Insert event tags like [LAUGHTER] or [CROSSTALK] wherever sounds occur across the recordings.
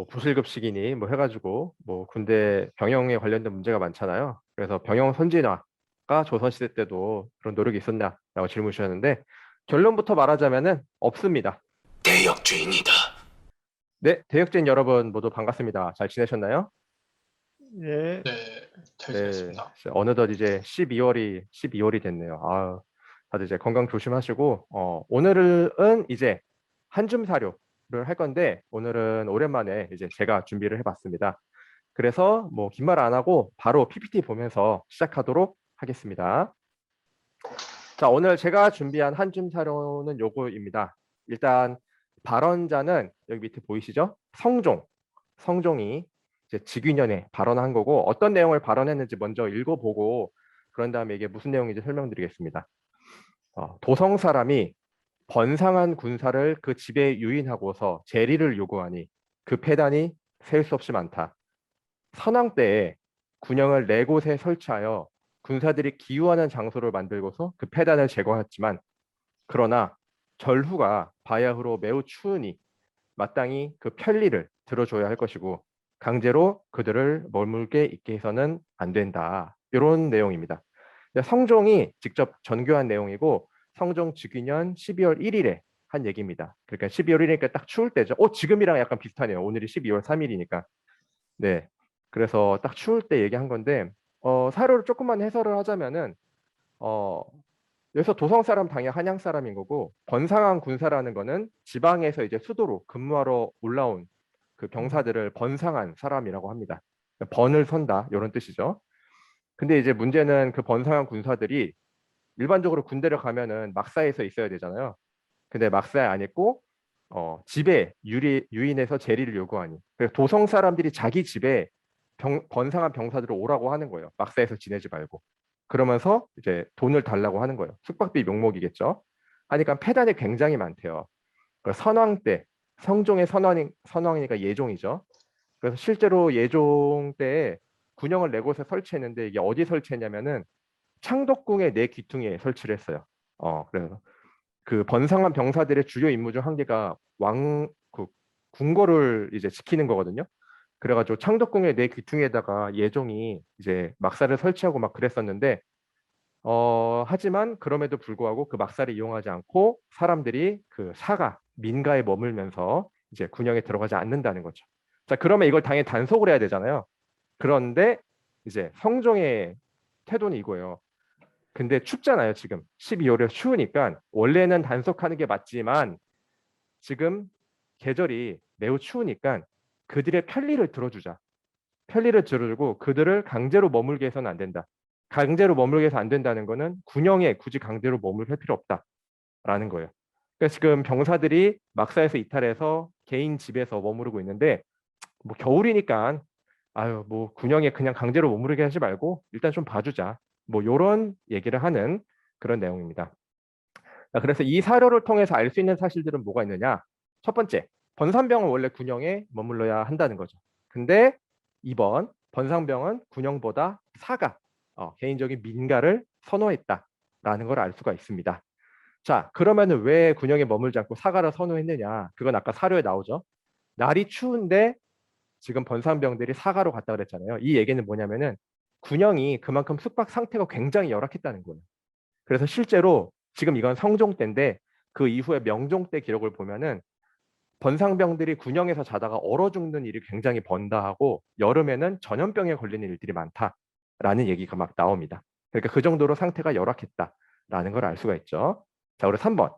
뭐 부실급식이니 뭐 해가지고 뭐 군대 병영에 관련된 문제가 많잖아요. 그래서 병영 선진화가 조선시대 때도 그런 노력이 있었냐라고 질문 주셨는데 결론부터 말하자면은 없습니다. 대역죄인이다. 네, 대역죄인 여러분 모두 반갑습니다. 잘 지내셨나요? 예, 네, 잘 네, 지냈습니다. 어느덧 이제 12월이 12월이 됐네요. 아, 다들 이제 건강 조심하시고 어, 오늘은 이제 한줌 사료를 할 건데 오늘은 오랜만에 이제 제가 준비를 해봤습니다. 그래서 뭐 긴 말 안 하고 바로 PPT 보면서 시작하도록 하겠습니다. 자, 오늘 제가 준비한 한줌 사료는 요거입니다. 일단 발언자는 여기 밑에 보이시죠? 성종, 성종이 이제 직위년에 발언한 거고 어떤 내용을 발언했는지 먼저 읽어보고 그런 다음에 이게 무슨 내용인지 설명드리겠습니다. 어, 도성 사람이 번상한 군사를 그 집에 유인하고서 재리를 요구하니 그 폐단이 셀 수 없이 많다. 선왕 때에 군영을 네 곳에 설치하여 군사들이 기유하는 장소를 만들고서 그 폐단을 제거했지만 그러나 절후가 바야흐로 매우 추우니 마땅히 그 편리를 들어줘야 할 것이고 강제로 그들을 머물게 있게 해서는 안 된다. 이런 내용입니다. 성종이 직접 전교한 내용이고 성종 즉위년 12월 1일에 한 얘기입니다. 그러니까 12월 1일이니까 딱 추울 때죠. 어, 지금이랑 약간 비슷하네요. 오늘이 12월 3일이니까. 네. 그래서 딱 추울 때 얘기한 건데 어, 사료를 조금만 해설을 하자면은 어, 여기서 도성 사람 당연히 한양 사람인 거고 번상한 군사라는 거는 지방에서 이제 수도로 근무하러 올라온 그 병사들을 번상한 사람이라고 합니다. 번을 선다 이런 뜻이죠. 근데 이제 문제는 그 번상한 군사들이 일반적으로 군대를 가면은 막사에서 있어야 되잖아요. 근데 막사에 안 있고 어, 집에 유리, 유인해서 재리를 요구하니 그래서 도성 사람들이 자기 집에 병, 번상한 병사들을 오라고 하는 거예요. 막사에서 지내지 말고. 그러면서 이제 돈을 달라고 하는 거예요. 숙박비 명목이겠죠. 하니까 폐단이 굉장히 많대요. 선왕 때 성종의 선왕이, 선왕이니까 예종이죠. 그래서 실제로 예종 때에 군영을 네 곳에 설치했는데 이게 어디 설치했냐면은 창덕궁의 네 귀퉁이에 설치를 했어요. 어, 그래서 그 번상한 병사들의 주요 임무 중 한 개가 왕, 그 궁궐을 이제 지키는 거거든요. 그래가지고 창덕궁의 네 귀퉁이에다가 예종이 이제 막사를 설치하고 막 그랬었는데 어, 하지만 그럼에도 불구하고 그 막사를 이용하지 않고 사람들이 그 사가 민가에 머물면서 이제 군영에 들어가지 않는다는 거죠. 자, 그러면 이걸 당연히 단속을 해야 되잖아요. 그런데 이제 성종의 태도는 이거예요. 근데 춥잖아요, 지금. 12월에 추우니까 원래는 단속하는 게 맞지만 지금 계절이 매우 추우니까 그들의 편리를 들어주자. 편리를 들어주고 그들을 강제로 머물게 해서는 안 된다. 강제로 머물게 해서 안 된다는 거는 군영에 굳이 강제로 머물게 할 필요 없다라는 거예요. 그러니까 지금 병사들이 막사에서 이탈해서 개인 집에서 머무르고 있는데 뭐 겨울이니까 아유 뭐 군영에 그냥 강제로 머무르게 하지 말고 일단 좀 봐주자. 뭐 요런 얘기를 하는 그런 내용입니다. 자, 그래서 이 사료를 통해서 알 수 있는 사실들은 뭐가 있느냐? 첫 번째, 번산병은 원래 군영에 머물러야 한다는 거죠. 근데 2번, 번상병은 군영보다 사가, 어, 개인적인 민가를 선호했다라는 걸 알 수가 있습니다. 자, 그러면은 왜 군영에 머물지 않고 사가를 선호했느냐? 그건 아까 사료에 나오죠. 날이 추운데 지금 번산병들이 사가로 갔다 그랬잖아요. 이 얘기는 뭐냐면은 군영이 그만큼 숙박 상태가 굉장히 열악했다는 거예요. 그래서 실제로 지금 이건 성종 때인데 그 이후에 명종 때 기록을 보면은 번상병들이 군영에서 자다가 얼어 죽는 일이 굉장히 번다 하고 여름에는 전염병에 걸리는 일들이 많다라는 얘기가 막 나옵니다. 그러니까 그 정도로 상태가 열악했다라는 걸 알 수가 있죠. 자, 그리고 3번.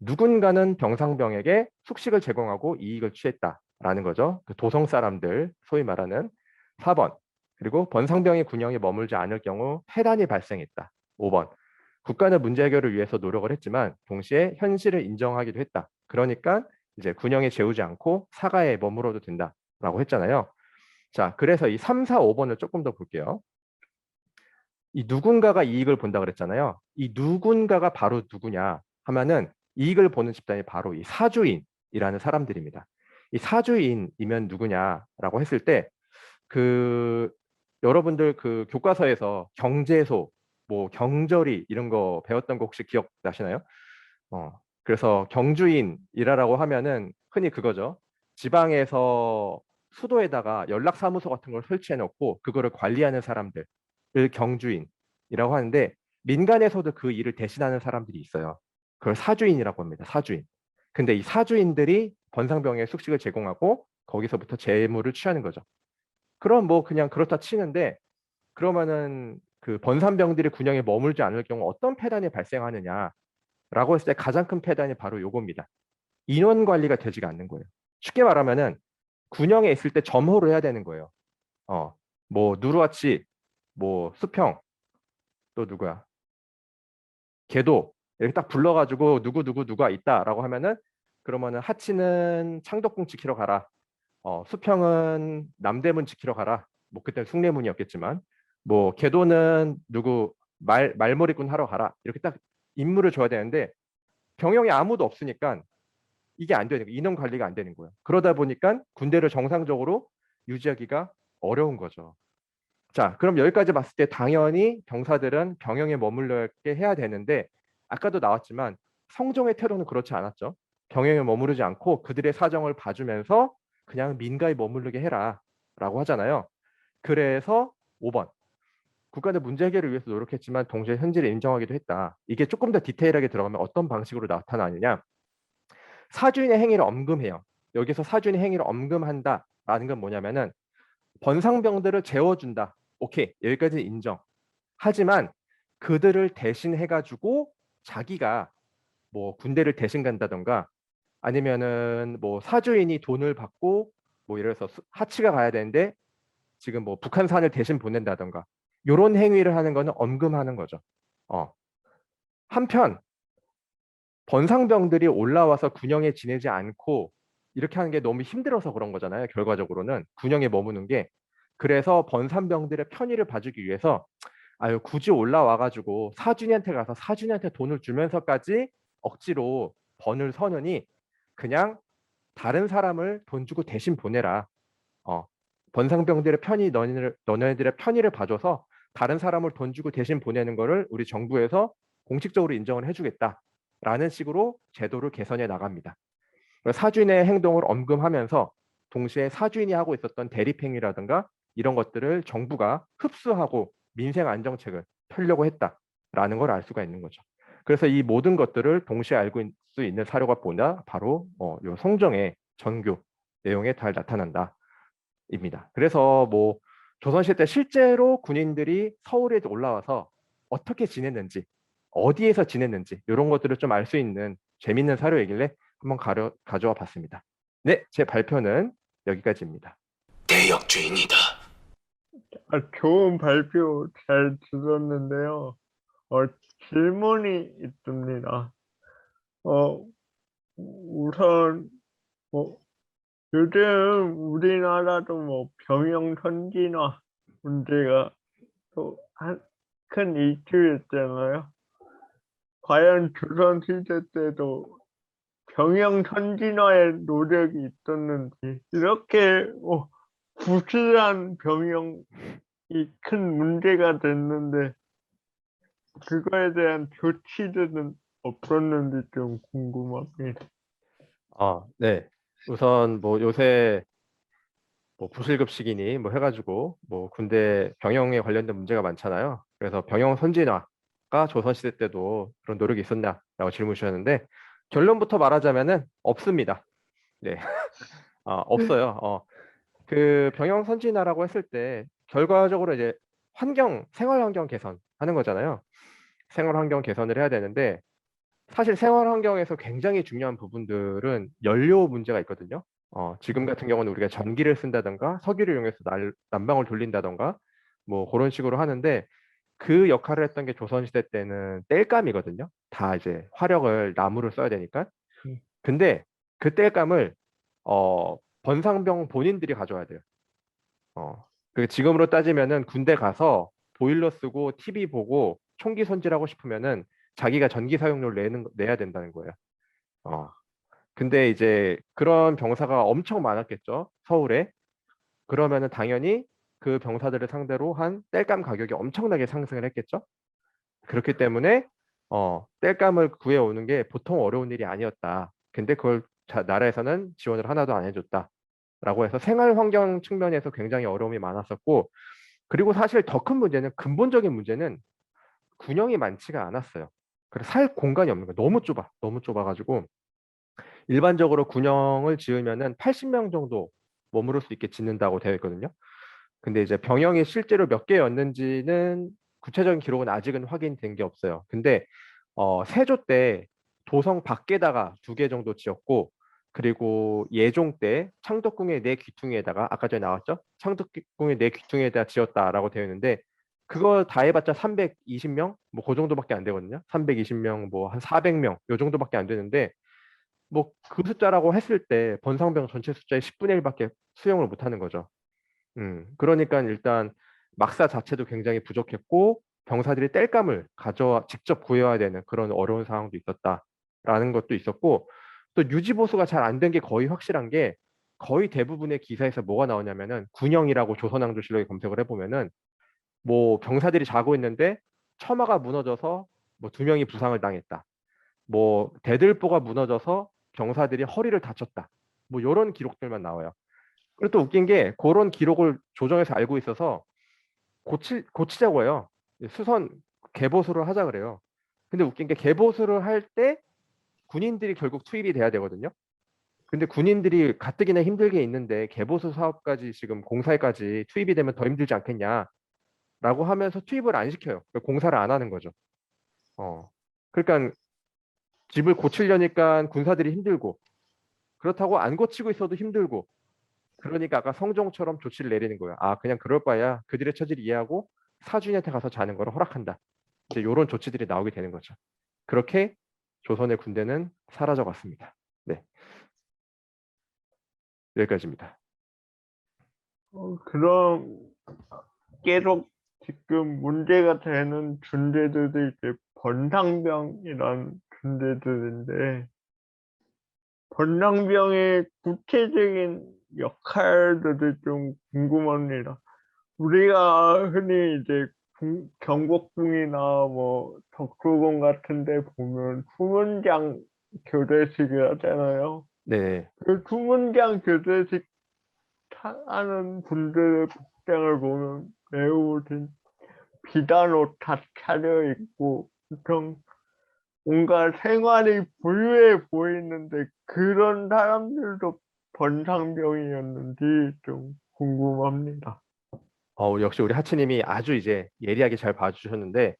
누군가는 병상병에게 숙식을 제공하고 이익을 취했다라는 거죠. 그 도성 사람들 소위 말하는 4번. 그리고 번상병이 군영에 머물지 않을 경우 폐단이 발생했다. 5번. 국가는 문제 해결을 위해서 노력을 했지만 동시에 현실을 인정하기도 했다. 그러니까 이제 군영에 재우지 않고 사가에 머물어도 된다라고 했잖아요. 자, 그래서 이 3, 4, 5번을 조금 더 볼게요. 이 누군가가 이익을 본다 그랬잖아요. 이 누군가가 바로 누구냐 하면은 이익을 보는 집단이 바로 이 사주인이라는 사람들입니다. 이 사주인이면 누구냐라고 했을 때 그 여러분들 그 교과서에서 경제소, 뭐 경절이 이런 거 배웠던 거 혹시 기억나시나요? 어, 그래서 경주인이라고 하면은 흔히 그거죠. 지방에서 수도에다가 연락사무소 같은 걸 설치해 놓고 그거를 관리하는 사람들을 경주인이라고 하는데 민간에서도 그 일을 대신하는 사람들이 있어요. 그걸 사주인이라고 합니다. 사주인. 근데 이 사주인들이 번상병에 숙식을 제공하고 거기서부터 재물을 취하는 거죠. 그럼 뭐 그냥 그렇다 치는데 그러면은 그 번산병들이 군영에 머물지 않을 경우 어떤 폐단이 발생하느냐라고 했을 때 가장 큰 폐단이 바로 요겁니다. 인원 관리가 되지가 않는 거예요. 쉽게 말하면은 군영에 있을 때 점호를 해야 되는 거예요. 어, 뭐 누르와치, 뭐 수평, 또 누구야? 개도 이렇게 딱 불러가지고 누구 누구 누가 있다라고 하면은 그러면은 하치는 창덕궁 지키러 가라. 어, 수평은 남대문 지키러 가라. 뭐 그때 숭례문이었겠지만 뭐 개도는 누구 말 말머리꾼 하러 가라. 이렇게 딱 임무를 줘야 되는데 병영에 아무도 없으니까 이게 안 되는 거예요. 인원 관리가 안 되는 거예요. 그러다 보니까 군대를 정상적으로 유지하기가 어려운 거죠. 자, 그럼 여기까지 봤을 때 당연히 병사들은 병영에 머물러게 해야 되는데 아까도 나왔지만 성종의 태도는 그렇지 않았죠. 병영에 머무르지 않고 그들의 사정을 봐주면서 그냥 민가에 머무르게 해라라고 하잖아요. 그래서 5번 국가의 문제 해결을 위해서 노력했지만 동시에 현실을 인정하기도 했다. 이게 조금 더 디테일하게 들어가면 어떤 방식으로 나타나느냐? 사주인의 행위를 엄금해요. 여기서 사주인의 행위를 엄금한다라는 건 뭐냐면은 번상병들을 재워준다. 오케이 여기까지 인정. 하지만 그들을 대신해가지고 자기가 뭐 군대를 대신 간다던가 아니면은 뭐 사주인이 돈을 받고 뭐 예를 들어서 수- 하치가 가야 되는데 지금 뭐 북한산을 대신 보낸다던가 요런 행위를 하는 거는 엄금하는 거죠. 어. 한편 번상병들이 올라와서 군영에 지내지 않고 이렇게 하는 게 너무 힘들어서 그런 거잖아요. 결과적으로는 군영에 머무는 게 그래서 번산병들의 편의를 봐주기 위해서 아유 굳이 올라와 가지고 사준이한테 가서 사준이한테 돈을 주면서까지 억지로 번을 서느니 그냥 다른 사람을 돈 주고 대신 보내라. 어. 번상병들의 편의 너희들 너네들의 편의를 봐줘서 다른 사람을 돈 주고 대신 보내는 거를 우리 정부에서 공식적으로 인정을 해주겠다라는 식으로 제도를 개선해 나갑니다. 사주인의 행동을 엄금하면서 동시에 사주인이 하고 있었던 대립행위라든가 이런 것들을 정부가 흡수하고 민생 안정책을 펴려고 했다라는 걸 알 수가 있는 거죠. 그래서 이 모든 것들을 동시에 알고 있- 수 있는 사료가 뭐냐? 바로 어, 요 성정의 전교 내용에 잘 나타난다. 입니다. 그래서 뭐 조선시대 때 실제로 군인들이 서울에 올라와서 어떻게 지냈는지 어디에서 지냈는지 이런 것들을 좀 알 수 있는 재밌는 사료이길래 한번 가려, 가져와 봤습니다. 네, 제 발표는 여기까지입니다. 대역죄인이다. 아, 좋은 발표 잘 들었는데요. 어, 질문이 있습니다. 어, 우선, 뭐, 요즘 우리나라도 뭐 병영 선진화 문제가 또 큰 이슈였잖아요. 과연 조선 시대 때도 병영 선진화의 노력이 있었는지, 이렇게 뭐 부실한 병영이 큰 문제가 됐는데 그거에 대한 조치들은 없었는지 좀 궁금합니다. 아, 네. 우선 뭐 요새 뭐 부실급식이니 뭐 해가지고 뭐 군대 병영에 관련된 문제가 많잖아요. 그래서 병영 선진화가 조선시대 때도 그런 노력이 있었냐라고 질문 주셨는데 결론부터 말하자면은 없습니다. 네, [LAUGHS] 아, 없어요. 어, 그 병영 선진화라고 했을 때 결과적으로 이제 환경, 생활 환경 개선하는 거잖아요. 생활 환경 개선을 해야 되는데 사실 생활 환경에서 굉장히 중요한 부분들은 연료 문제가 있거든요. 어, 지금 같은 경우는 우리가 전기를 쓴다던가 석유를 이용해서 날, 난방을 돌린다던가 뭐 그런 식으로 하는데 그 역할을 했던 게 조선시대 때는 땔감이거든요. 다 이제 화력을 나무를 써야 되니까. 음. 근데 그 땔감을 어, 번상병 본인들이 가져와야 돼요. 어, 그 지금으로 따지면은 군대 가서 보일러 쓰고 TV 보고 총기 손질하고 싶으면은 자기가 전기 사용료를 내는 내야 된다는 거예요. 어. 근데 이제 그런 병사가 엄청 많았겠죠. 서울에. 그러면은 당연히 그 병사들을 상대로 한 땔감 가격이 엄청나게 상승을 했겠죠. 그렇기 때문에 어, 땔감을 구해 오는 게 보통 어려운 일이 아니었다. 근데 그걸 자- 나라에서는 지원을 하나도 안 해줬다. 라고 해서 생활 환경 측면에서 굉장히 어려움이 많았었고 그리고 사실 더 큰 문제는 근본적인 문제는 군영이 많지가 않았어요. 그래서 살 공간이 없는 거예요. 너무 좁아. 너무 좁아가지고 일반적으로 군영을 지으면은 80명 정도 머무를 수 있게 짓는다고 되어 있거든요. 근데 이제 병영이 실제로 몇 개였는지는 구체적인 기록은 아직은 확인된 게 없어요. 근데 어, 세조 때 도성 밖에다가 두 개 정도 지었고 그리고 예종 때 창덕궁의 네 귀퉁이에다가 아까 전에 나왔죠? 창덕궁의 네 귀퉁이에다 지었다라고 되어 있는데 그거 다 해봤자 320명 뭐 그 정도밖에 안 되거든요. 320명 뭐 한 400명 요 정도밖에 안 되는데 뭐 그 숫자라고 했을 때 번상병 전체 숫자의 10분의 1밖에 수용을 못 하는 거죠. 음, 그러니까 일단 막사 자체도 굉장히 부족했고 병사들이 땔감을 가져 직접 구해와야 되는 그런 어려운 상황도 있었다라는 것도 있었고 또 유지 보수가 잘 안 된 게 거의 확실한 게 거의 대부분의 기사에서 뭐가 나오냐면은 군영이라고 조선왕조실록에 검색을 해보면은 뭐 병사들이 자고 있는데 처마가 무너져서 뭐 두 명이 부상을 당했다. 뭐 대들보가 무너져서 병사들이 허리를 다쳤다. 뭐 이런 기록들만 나와요. 그리고 또 웃긴 게 그런 기록을 조정해서 알고 있어서 고치 고치자고 해요. 수선 개보수를 하자 그래요. 근데 웃긴 게 개보수를 할 때 군인들이 결국 투입이 돼야 되거든요. 근데 군인들이 가뜩이나 힘들게 있는데 개보수 사업까지 지금 공사에까지 투입이 되면 더 힘들지 않겠냐? 라고 하면서 투입을 안 시켜요. 그러니까 공사를 안 하는 거죠. 어. 그러니까 집을 고치려니까 군사들이 힘들고 그렇다고 안 고치고 있어도 힘들고 그러니까 아까 성종처럼 조치를 내리는 거예요. 아 그냥 그럴 바야 그들의 처지를 이해하고 사주인한테 가서 자는 거를 허락한다. 이제 이런 조치들이 나오게 되는 거죠. 그렇게 조선의 군대는 사라져 갔습니다. 네. 여기까지입니다. 어, 그럼 계속 지금 문제가 되는 군대들도 이제 번상병이란 군대들인데 번상병의 구체적인 역할들이 좀 궁금합니다. 우리가 흔히 이제 군- 경복궁이나 뭐 덕수궁 같은데 보면 후문장 교대식을 하잖아요. 네. 그 후문장 교대식 타- 하는 분들의 복장을 보면 매우 진- 비단 옷 다 차려 입고 좀 뭔가 생활이 부유해 보이는데 그런 사람들도 번상병이었는지 좀 궁금합니다. 어, 역시 우리 하치님이 아주 이제 예리하게 잘 봐주셨는데,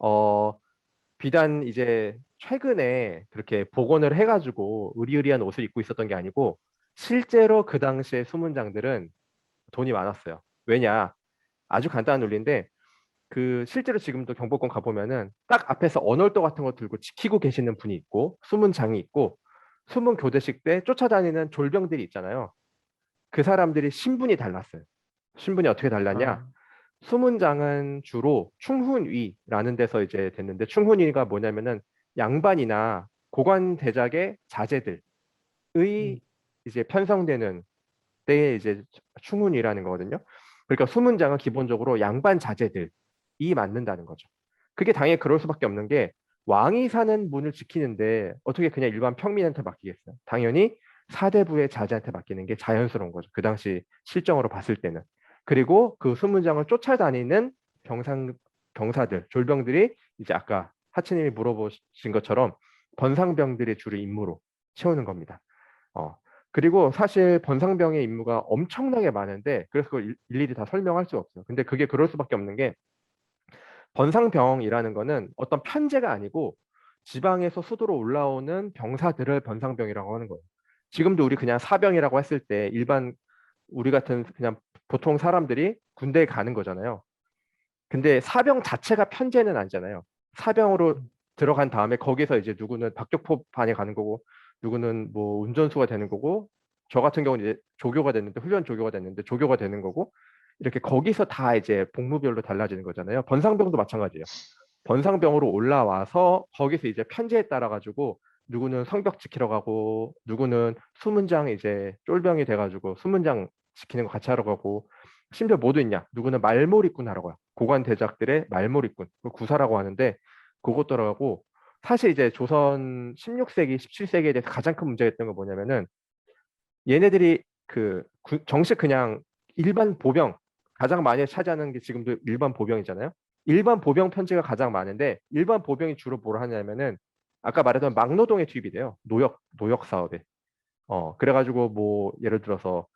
어, 비단 이제 최근에 그렇게 복원을 해가지고 의리의리한 옷을 입고 있었던 게 아니고, 실제로 그 당시에 수문장들은 돈이 많았어요. 왜냐? 아주 간단한 논리인데, 그 실제로 지금도 경복궁 가보면은 딱 앞에서 언월도 같은 거 들고 지키고 계시는 분이 있고, 수문장이 있고, 수문 교대식 때 쫓아다니는 졸병들이 있잖아요. 그 사람들이 신분이 달랐어요. 신분이 어떻게 달랐냐? 아, 수문장은 주로 충훈위라는 데서 이제 됐는데 충훈위가 뭐냐면은 양반이나 고관 대작의 자제들의 음. 이제 편성되는 때에 이제 충훈위라는 거거든요. 그러니까 수문장은 기본적으로 양반 자제들이 맡는다는 거죠. 그게 당연히 그럴 수밖에 없는 게 왕이 사는 문을 지키는데 어떻게 그냥 일반 평민한테 맡기겠어요? 당연히 사대부의 자제한테 맡기는 게 자연스러운 거죠. 그 당시 실정으로 봤을 때는. 그리고 그 수문장을 쫓아다니는 병상 병사들, 졸병들이 이제 아까 하치님이 물어보신 것처럼 번상병들의 주를 임무로 채우는 겁니다. 어, 그리고 사실 번상병의 임무가 엄청나게 많은데 그래서 그걸 일- 일일이 다 설명할 수 없어요. 근데 그게 그럴 수밖에 없는 게 번상병이라는 거는 어떤 편제가 아니고 지방에서 수도로 올라오는 병사들을 번상병이라고 하는 거예요. 지금도 우리 그냥 사병이라고 했을 때 일반 우리 같은 그냥 보통 사람들이 군대에 가는 거잖아요. 근데 사병 자체가 편제는 아니잖아요. 사병으로 들어간 다음에 거기서 이제 누구는 박격포반에 가는 거고 누구는 뭐 운전수가 되는 거고 저 같은 경우는 이제 조교가 됐는데 훈련 조교가 됐는데 조교가 되는 거고 이렇게 거기서 다 이제 복무별로 달라지는 거잖아요. 번상병도 마찬가지예요. 번상병으로 올라와서 거기서 이제 편제에 따라 가지고 누구는 성벽 지키러 가고 누구는 수문장 이제 쫄병이 돼가지고 수문장 지키는 거 같이 하러 가고 심지어 뭐도 있냐 누구는 말몰이꾼 하러 가요 고관 대작들의 그걸 구사라고 하는데 그것도 하고 사실 이제 조선 16세기 17세기에 대해서 가장 큰 문제가 있던 건 뭐냐면은 얘네들이 그 구- 정식 그냥 일반 보병 가장 많이 차지하는 게 지금도 일반 보병이잖아요. 일반 보병 편제가 가장 많은데 일반 보병이 주로 뭘 하냐면은 아까 말했던 막노동에 투입이 돼요. 노역 노역 사업에. 어 그래가지고 뭐 예를 들어서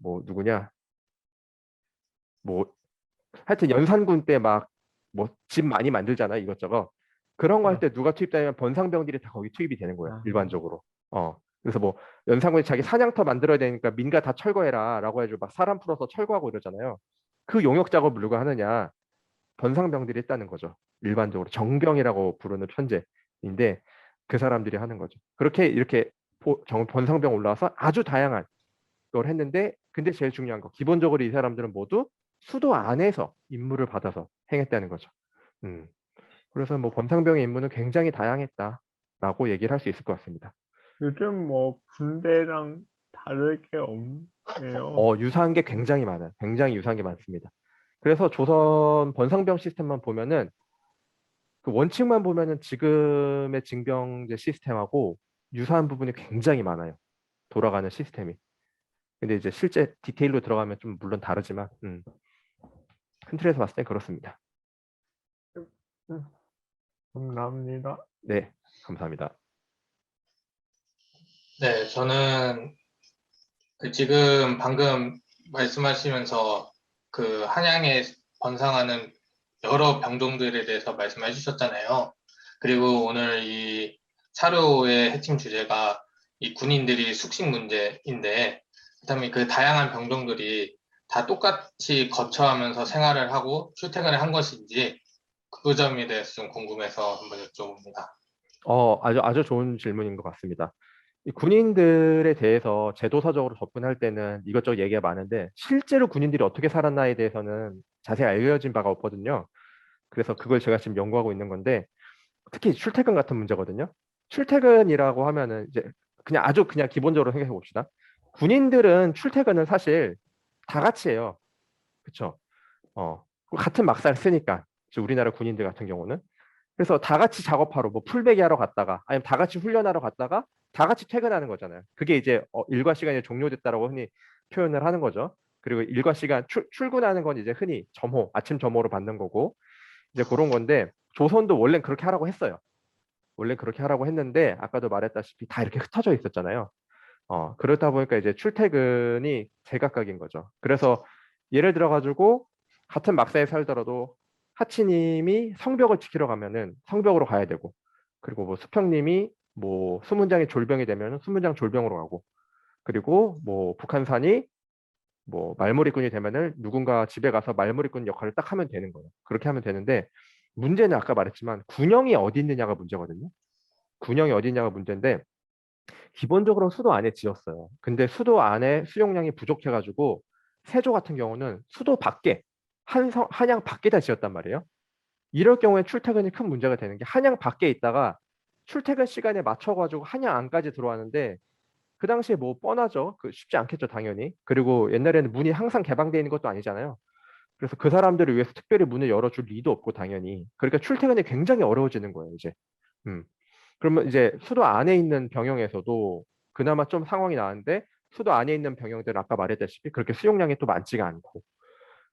뭐 누구냐 뭐 하여튼 연산군 때 막 뭐 집 많이 만들잖아요 이것저것 그런 거 할 때 누가 투입되면 번상병들이 다 거기 투입이 되는 거예요 아. 일반적으로. 어. 그래서 뭐 연산군이 자기 사냥터 만들어야 되니까 민가 다 철거해라라고 해가지고 막 사람 풀어서 철거하고 이러잖아요. 그 용역 작업을 누가 하느냐? 번상병들이 했다는 거죠. 일반적으로 정병이라고 부르는 편제인데 그 사람들이 하는 거죠. 그렇게 이렇게 번상병 올라와서 아주 다양한 걸 했는데 근데 제일 중요한 거 기본적으로 이 사람들은 모두 수도 안에서 임무를 받아서 행했다는 거죠. 음. 그래서 뭐 번상병의 임무는 굉장히 다양했다라고 얘기를 할 수 있을 것 같습니다. 요즘 뭐 군대랑 다를 게 없네요. 어, 유사한 게 굉장히 많아요. 굉장히 유사한 게 많습니다. 그래서 조선 번상병 시스템만 보면은 그 원칙만 보면은 지금의 징병제 시스템하고 유사한 부분이 굉장히 많아요. 돌아가는 시스템이. 근데 이제 실제 디테일로 들어가면 좀 물론 다르지만 음. 큰 틀에서 봤을 때 그렇습니다. 감사합니다. 네, 감사합니다. 네, 저는 그 지금 방금 말씀하시면서 그 한양에 번상하는 여러 병종들에 대해서 말씀해 주셨잖아요. 그리고 오늘 이 사료의 핵심 주제가 이 군인들이 숙식 문제인데, 그다음에 그 다양한 병종들이 다 똑같이 거처하면서 생활을 하고 출퇴근을 한 것인지 그 점에 대해서 좀 궁금해서 한번 여쭤봅니다. 어, 아주 아주 좋은 질문인 것 같습니다. 이 군인들에 대해서 제도사적으로 접근할 때는 이것저것 얘기가 많은데 실제로 군인들이 어떻게 살았나에 대해서는 자세히 알려진 바가 없거든요. 그래서 그걸 제가 지금 연구하고 있는 건데 특히 출퇴근 같은 문제거든요. 출퇴근이라고 하면은 이제 그냥 아주 그냥 기본적으로 생각해 봅시다. 군인들은 출퇴근을 사실 다 같이 해요. 그렇죠? 어, 같은 막사를 쓰니까 즉 우리나라 군인들 같은 경우는 그래서 다 같이 작업하러 뭐 풀베기 하러 갔다가 아니면 다 같이 훈련하러 갔다가 다 같이 퇴근하는 거잖아요. 그게 이제 어, 일과 시간이 종료됐다라고 흔히 표현을 하는 거죠. 그리고 일과 시간 출, 출근하는 건 이제 흔히 점호, 아침 점호로 받는 거고 이제 그런 건데 조선도 원래 그렇게 하라고 했어요. 원래 그렇게 하라고 했는데 아까도 말했다시피 다 이렇게 흩어져 있었잖아요. 어, 그렇다 보니까 이제 출퇴근이 제각각인 거죠. 그래서 예를 들어 가지고 같은 막사에 살더라도 하치님이 성벽을 지키러 가면은 성벽으로 가야 되고 그리고 뭐 수평님이 뭐 수문장이 졸병이 되면 수문장 졸병으로 가고 그리고 뭐 북한산이 뭐 말머리꾼이 되면은 누군가 집에 가서 말머리꾼 역할을 딱 하면 되는 거예요. 그렇게 하면 되는데 문제는 아까 말했지만 군영이 어디 있느냐가 문제거든요. 군영이 어디 있냐가 문제인데 기본적으로 수도 안에 지었어요. 근데 수도 안에 수용량이 부족해가지고 세조 같은 경우는 수도 밖에 한성, 한양 밖에다 지었단 말이에요. 이럴 경우에 출퇴근이 큰 문제가 되는 게 한양 밖에 있다가 출퇴근 시간에 맞춰가지고 한양 안까지 들어왔는데 그 당시에 뭐 뻔하죠. 그 쉽지 않겠죠, 당연히. 그리고 옛날에는 문이 항상 개방되어 있는 것도 아니잖아요. 그래서 그 사람들을 위해서 특별히 문을 열어줄 리도 없고 당연히. 그러니까 출퇴근이 굉장히 어려워지는 거예요, 이제. 음. 그러면 이제 수도 안에 있는 병영에서도 그나마 좀 상황이 나은데 수도 안에 있는 병영들은 아까 말했다시피 그렇게 수용량이 또 많지가 않고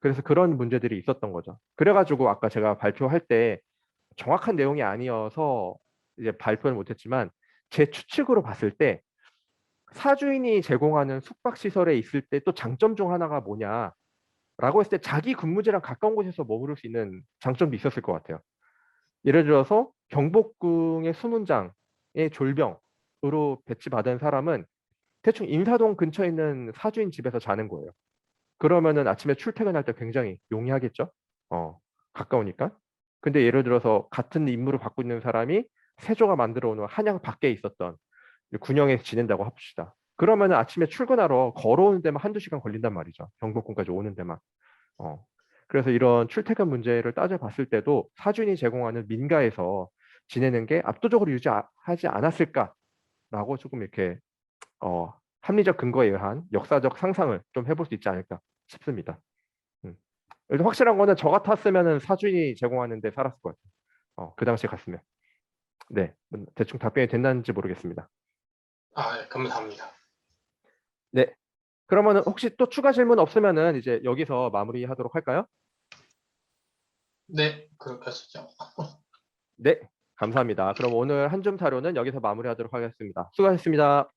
그래서 그런 문제들이 있었던 거죠. 그래가지고 아까 제가 발표할 때 정확한 내용이 아니어서 이제 발표를 못했지만 제 추측으로 봤을 때 사주인이 제공하는 숙박 시설에 있을 때 또 장점 중 하나가 뭐냐라고 했을 때 자기 근무지랑 가까운 곳에서 머무를 수 있는 장점도 있었을 것 같아요. 예를 들어서 경복궁의 수문장의 졸병으로 배치받은 사람은 대충 인사동 근처에 있는 사주인 집에서 자는 거예요. 그러면은 아침에 출퇴근할 때 굉장히 용이하겠죠? 어, 가까우니까. 근데 예를 들어서 같은 임무를 받고 있는 사람이 세조가 만들어 놓은 한양 밖에 있었던 군영에 지낸다고 합시다. 그러면은 아침에 출근하러 걸어오는 데만 한두 시간 걸린단 말이죠. 경복궁까지 오는 데만. 어. 그래서 이런 출퇴근 문제를 따져봤을 때도 사준이 제공하는 민가에서 지내는 게 압도적으로 유지하지 않았을까라고 조금 이렇게 어, 합리적 근거에 의한 역사적 상상을 좀 해볼 수 있지 않을까 싶습니다. 음. 확실한 거는 저 같았으면은 사주인이 제공하는데 살았을 것 같아요. 어, 그 당시에 갔으면. 네, 음, 대충 답변이 됐는지 모르겠습니다. 아, 네, 감사합니다. 네, 그러면은 혹시 또 추가 질문 없으면은 이제 여기서 마무리하도록 할까요? 네, 그렇게 하시죠. [LAUGHS] 네, 감사합니다. 그럼 오늘 한줌 사료는 여기서 마무리하도록 하겠습니다. 수고하셨습니다.